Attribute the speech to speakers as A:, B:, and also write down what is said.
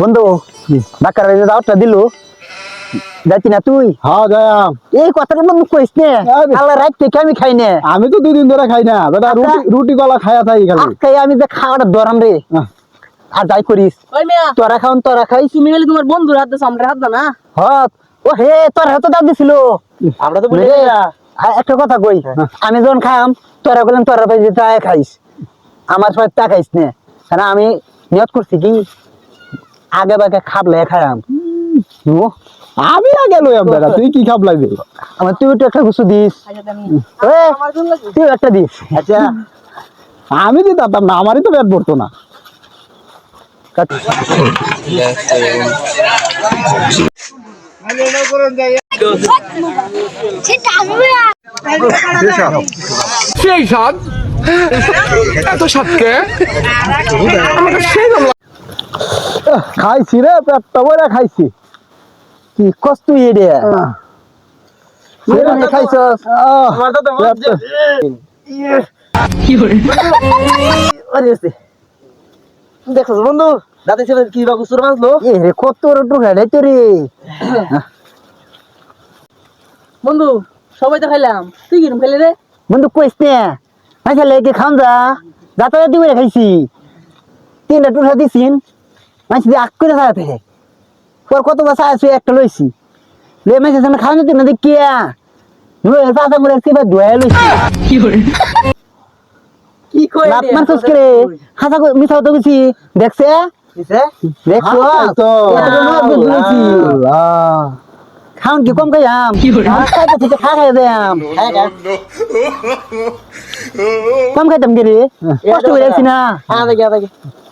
A: বন্ধু ডাক্তার দাওয়াতটা দিল। যাচ্ছি না তুই?
B: হ্যাঁ যাম
A: এই কথাটা বন্ধু কইস নে।
B: আরে।
A: আল্লাহ রাত থেকে আমি খাই নে।
B: আমি তো দুদিন ধরে খাই না বেটা
A: আচ্ছা।
B: রুটি রুটি কলা খায়া থাকি খালি।
A: আজকে আমি যে খাওয়াটা দরাম রে। আর যাই করিস। তোরা খাওন তোরা খাইস।
C: তুমি হলে তোমার বন্ধুর হাত আমরা হাত না।
A: হত ও হে তোর হাতে দাও দিছিল।
C: আমরা তো
A: আর একটা কথা কই আমি যখন খাম তোরা বললাম তোরা ভাই তাই খাইস। আমার সবাই তা খাইস নে। আমি নিয়ত করছি কি? আগে বাগে খাবলে খাইম নো
B: আমি। আগে লইয়াম বেটা তুই কি খাব লাগবে?
A: আমার তুই একটু একটা দিস।
C: আমার জন্য লাগবে।
A: তুই একটা দিস। আচ্ছা।
B: আমি দিতাম না আমারই তো পেট পড়তো না।
D: সেই স্বাদ? এত স্বাদকে? আমাকে সেই
B: খাইছি রে পেটটা বইরা খাইছি।
A: কি তুই রে সেরকম
B: পেটটা-
C: দেখছ বন্ধু? দাঁতে ছেলে কি বা কুসুর মাছলো
A: এ রে কত রটু খাইলে তো রে
C: বন্ধু সবাই তো খাইলাম। তুই কিরম খেলি রে?
A: বন্ধু কইস নে আচ্ছা লেগে খান যা। যাতা দি করে খাইছি। তিনটা টুকরা দিছিন। মাছি দিয়ে আক করে খাওয়াতে পর কত বাসা আছে একটা লইছি লই মাছি সামনে খাওয়ানো তুই না দেখিয়া নুয়ে চাচা মুরে সিবা ধুয়ে লইছি
C: কি কই
A: লাভ মারছস করে হাসা মিছা তো গেছি দেখছে
B: হ্যাঁ, তো।
A: খাওন কি কম খাইয়াম খাইতে থেকে খা খাই দেয়াম কম খাইতাম কে রে কষ্ট করে আছি না
C: হ্যাঁ